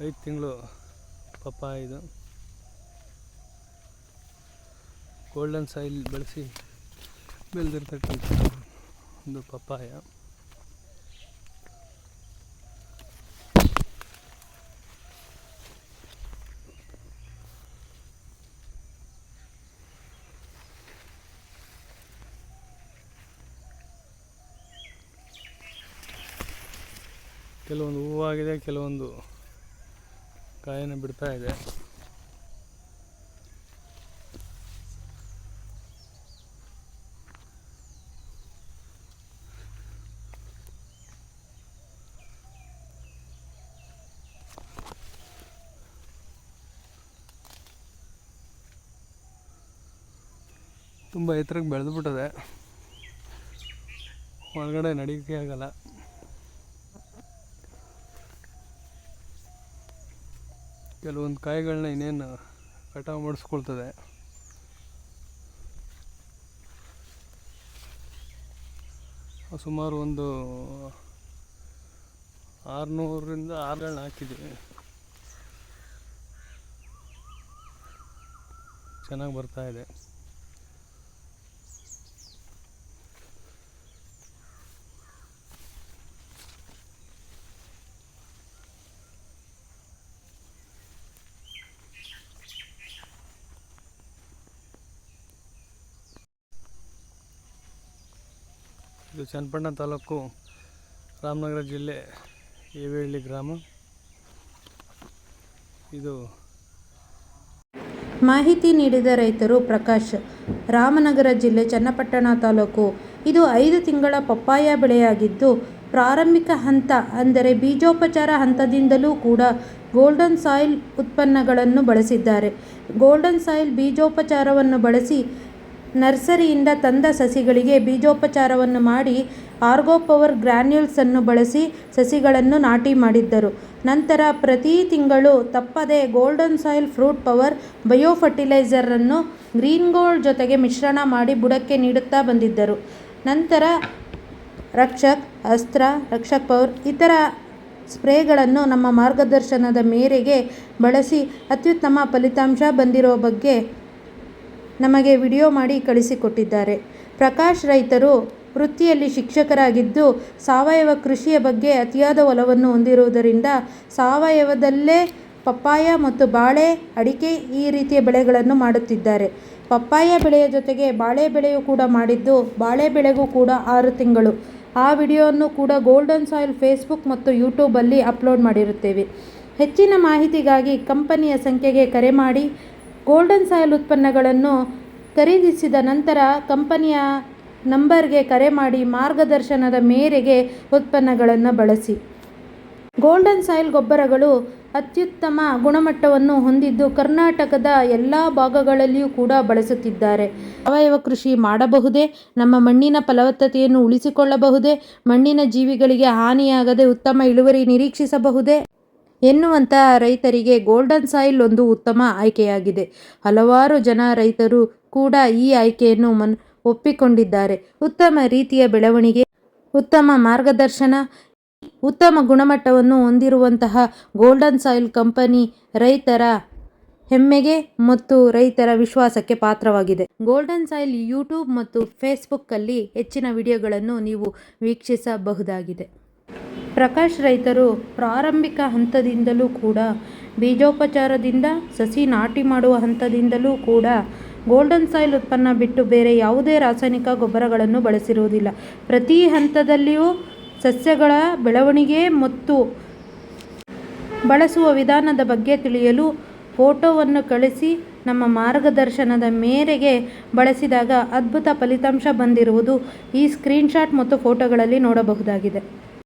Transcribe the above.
ಐದು ತಿಂಗಳು ಪಪ್ಪ ಇದು ಗೋಲ್ಡನ್ ಸಾಯಿಲ್ ಬಳಸಿ ಬೆಳೆದಿರ್ತಕ್ಕಂಥ ಒಂದು ಪಪ್ಪಾಯ. ಕೆಲವೊಂದು ಹೂವಾಗಿದೆ ಕೆಲವೊಂದು ಕಾಯನ್ನು ಬಿಡ್ತಾ ಇದೆ. ತುಂಬ ಎತ್ತರಕ್ಕೆ ಬೆಳೆದ್ಬಿಟ್ಟದೆ. ಒಳಗಡೆ ನಡೀಲಿಕ್ಕೆ ಆಗಲ್ಲ. ಕೆಲವೊಂದು ಕಾಯಿಗಳನ್ನ ಇನ್ನೇನು ಕಟಾವು ಮಾಡಿಸ್ಕೊಳ್ತದೆ. ಸುಮಾರು ಒಂದು ಆರುನೂರರಿಂದ ಆರುಗಳನ್ನ ಹಾಕಿದ್ದೀವಿ ಚೆನ್ನಾಗಿ ಬರ್ತಾ ಇದೆ ಚನ್ನಪಟ್ಟಣ ತಾಲೂಕು ರಾಮನಗರ ಜಿಲ್ಲೆ ಏವೇಳ್ಳಿ ಗ್ರಾಮ. ಇದು ಮಾಹಿತಿ ನೀಡಿದ ರೈತರು ಪ್ರಕಾಶ್, ರಾಮನಗರ ಜಿಲ್ಲೆ ಚನ್ನಪಟ್ಟಣ ತಾಲೂಕು. ಇದು ಐದು ತಿಂಗಳ ಪಪ್ಪಾಯ ಬೆಳೆಯಾಗಿದ್ದು, ಪ್ರಾರಂಭಿಕ ಹಂತ ಅಂದರೆ ಬೀಜೋಪಚಾರ ಹಂತದಿಂದಲೂ ಕೂಡ ಗೋಲ್ಡನ್ ಸಾಯಿಲ್ ಉತ್ಪನ್ನಗಳನ್ನು ಬಳಸಿದ್ದಾರೆ. ಗೋಲ್ಡನ್ ಸಾಯಿಲ್ ಬೀಜೋಪಚಾರವನ್ನು ಬಳಸಿ ನರ್ಸರಿಯಿಂದ ತಂದ ಸಸಿಗಳಿಗೆ ಬೀಜೋಪಚಾರವನ್ನು ಮಾಡಿ ಆರ್ಗೋ ಪವರ್ ಗ್ರ್ಯಾನ್ಯೂಲ್ಸನ್ನು ಬಳಸಿ ಸಸಿಗಳನ್ನು ನಾಟಿ ಮಾಡಿದ್ದರು. ನಂತರ ಪ್ರತಿ ತಿಂಗಳು ತಪ್ಪದೆ golden soil fruit power bio green gold ಜೊತೆಗೆ ಮಿಶ್ರಣ ಮಾಡಿ ಬುಡಕ್ಕೆ ನೀಡುತ್ತಾ ಬಂದಿದ್ದರು. ನಂತರ ರಕ್ಷಕ್, ಅಸ್ತ್ರ, ರಕ್ಷಕ್ ಪವರ್ ಇತರ ಸ್ಪ್ರೇಗಳನ್ನು ನಮ್ಮ ಮಾರ್ಗದರ್ಶನದ ಮೇರೆಗೆ ಬಳಸಿ ಅತ್ಯುತ್ತಮ ಫಲಿತಾಂಶ ಬಂದಿರೋ ಬಗ್ಗೆ ನಮಗೆ ವಿಡಿಯೋ ಮಾಡಿ ಕಳಿಸಿಕೊಟ್ಟಿದ್ದಾರೆ. ಪ್ರಕಾಶ್ ರೈತರು ವೃತ್ತಿಯಲ್ಲಿ ಶಿಕ್ಷಕರಾಗಿದ್ದು, ಸಾವಯವ ಕೃಷಿಯ ಬಗ್ಗೆ ಅತಿಯಾದ ಒಲವನ್ನು ಹೊಂದಿರುವುದರಿಂದ ಸಾವಯವದಲ್ಲೇ ಪಪ್ಪಾಯ ಮತ್ತು ಬಾಳೆ ಅಡಿಕೆ ಈ ರೀತಿಯ ಬೆಳೆಗಳನ್ನು ಮಾಡುತ್ತಿದ್ದಾರೆ. ಪಪ್ಪಾಯ ಬೆಳೆಯ ಜೊತೆಗೆ ಬಾಳೆ ಬೆಳೆಯೂ ಕೂಡ ಮಾಡಿದ್ದು, ಬಾಳೆ ಬೆಳೆಗೂ ಕೂಡ ಆರು ತಿಂಗಳು. ಆ ವಿಡಿಯೋವನ್ನು ಕೂಡ ಗೋಲ್ಡನ್ ಸಾಯಿಲ್ ಫೇಸ್ಬುಕ್ ಮತ್ತು ಯೂಟ್ಯೂಬಲ್ಲಿ ಅಪ್ಲೋಡ್ ಮಾಡಿರುತ್ತೇವೆ. ಹೆಚ್ಚಿನ ಮಾಹಿತಿಗಾಗಿ ಕಂಪನಿಯ ಸಂಖ್ಯೆಗೆ ಕರೆ ಮಾಡಿ ಗೋಲ್ಡನ್ ಸಾಯಿಲ್ ಉತ್ಪನ್ನಗಳನ್ನು ಖರೀದಿಸಿದ ನಂತರ ಕಂಪನಿಯ ನಂಬರ್ಗೆ ಕರೆ ಮಾಡಿ ಮಾರ್ಗದರ್ಶನದ ಮೇರೆಗೆ ಉತ್ಪನ್ನಗಳನ್ನು ಬಳಸಿ. ಗೋಲ್ಡನ್ ಸಾಯಿಲ್ ಗೊಬ್ಬರಗಳು ಅತ್ಯುತ್ತಮ ಗುಣಮಟ್ಟವನ್ನು ಹೊಂದಿದ್ದು ಕರ್ನಾಟಕದ ಎಲ್ಲ ಭಾಗಗಳಲ್ಲಿಯೂ ಕೂಡ ಬಳಸುತ್ತಿದ್ದಾರೆ. ಸಾವಯವ ಕೃಷಿ ಮಾಡಬಹುದೇ? ನಮ್ಮ ಮಣ್ಣಿನ ಫಲವತ್ತತೆಯನ್ನು ಉಳಿಸಿಕೊಳ್ಳಬಹುದೇ? ಮಣ್ಣಿನ ಜೀವಿಗಳಿಗೆ ಹಾನಿಯಾಗದೆ ಉತ್ತಮ ಇಳುವರಿ ನಿರೀಕ್ಷಿಸಬಹುದೇ? ಎನ್ನುವಂಥ ರೈತರಿಗೆ ಗೋಲ್ಡನ್ ಸಾಯಿಲ್ ಒಂದು ಉತ್ತಮ ಆಯ್ಕೆಯಾಗಿದೆ. ಹಲವಾರು ಜನ ರೈತರು ಕೂಡ ಈ ಆಯ್ಕೆಯನ್ನು ಮನ್, ಒಪ್ಪಿಕೊಂಡಿದ್ದಾರೆ. ಉತ್ತಮ ರೀತಿಯ ಬೆಳವಣಿಗೆ, ಉತ್ತಮ ಮಾರ್ಗದರ್ಶನ, ಉತ್ತಮ ಗುಣಮಟ್ಟವನ್ನು ಹೊಂದಿರುವಂತಹ ಗೋಲ್ಡನ್ ಸಾಯಿಲ್ ಕಂಪನಿ ರೈತರ ಹೆಮ್ಮೆಗೆ ಮತ್ತು ರೈತರ ವಿಶ್ವಾಸಕ್ಕೆ ಪಾತ್ರವಾಗಿದೆ. ಗೋಲ್ಡನ್ ಸಾಯಿಲ್ ಯೂಟ್ಯೂಬ್ ಮತ್ತು ಫೇಸ್ಬುಕ್ಕಲ್ಲಿ ಹೆಚ್ಚಿನ ವಿಡಿಯೋಗಳನ್ನು ನೀವು ವೀಕ್ಷಿಸಬಹುದಾಗಿದೆ. ಪ್ರಕಾಶ್ ರೈತರು ಪ್ರಾರಂಭಿಕ ಹಂತದಿಂದಲೂ ಕೂಡ ಬೀಜೋಪಚಾರದಿಂದ ಸಸಿ ನಾಟಿ ಮಾಡುವ ಹಂತದಿಂದಲೂ ಕೂಡ ಗೋಲ್ಡನ್ ಸಾಯಿಲ್ ಉತ್ಪನ್ನ ಬಿಟ್ಟು ಬೇರೆ ಯಾವುದೇ ರಾಸಾಯನಿಕ ಗೊಬ್ಬರಗಳನ್ನು ಬಳಸಿರುವುದಿಲ್ಲ. ಪ್ರತಿ ಹಂತದಲ್ಲಿಯೂ ಸಸ್ಯಗಳ ಬೆಳವಣಿಗೆ ಮತ್ತು ಬಳಸುವ ವಿಧಾನದ ಬಗ್ಗೆ ತಿಳಿಯಲು ಫೋಟೋವನ್ನು ಕಳಿಸಿ ನಮ್ಮ ಮಾರ್ಗದರ್ಶನದ ಮೇರೆಗೆ ಬಳಸಿದಾಗ ಅದ್ಭುತ ಫಲಿತಾಂಶ ಬಂದಿರುವುದು ಈ ಸ್ಕ್ರೀನ್ಶಾಟ್ ಮತ್ತು ಫೋಟೋಗಳಲ್ಲಿ ನೋಡಬಹುದಾಗಿದೆ.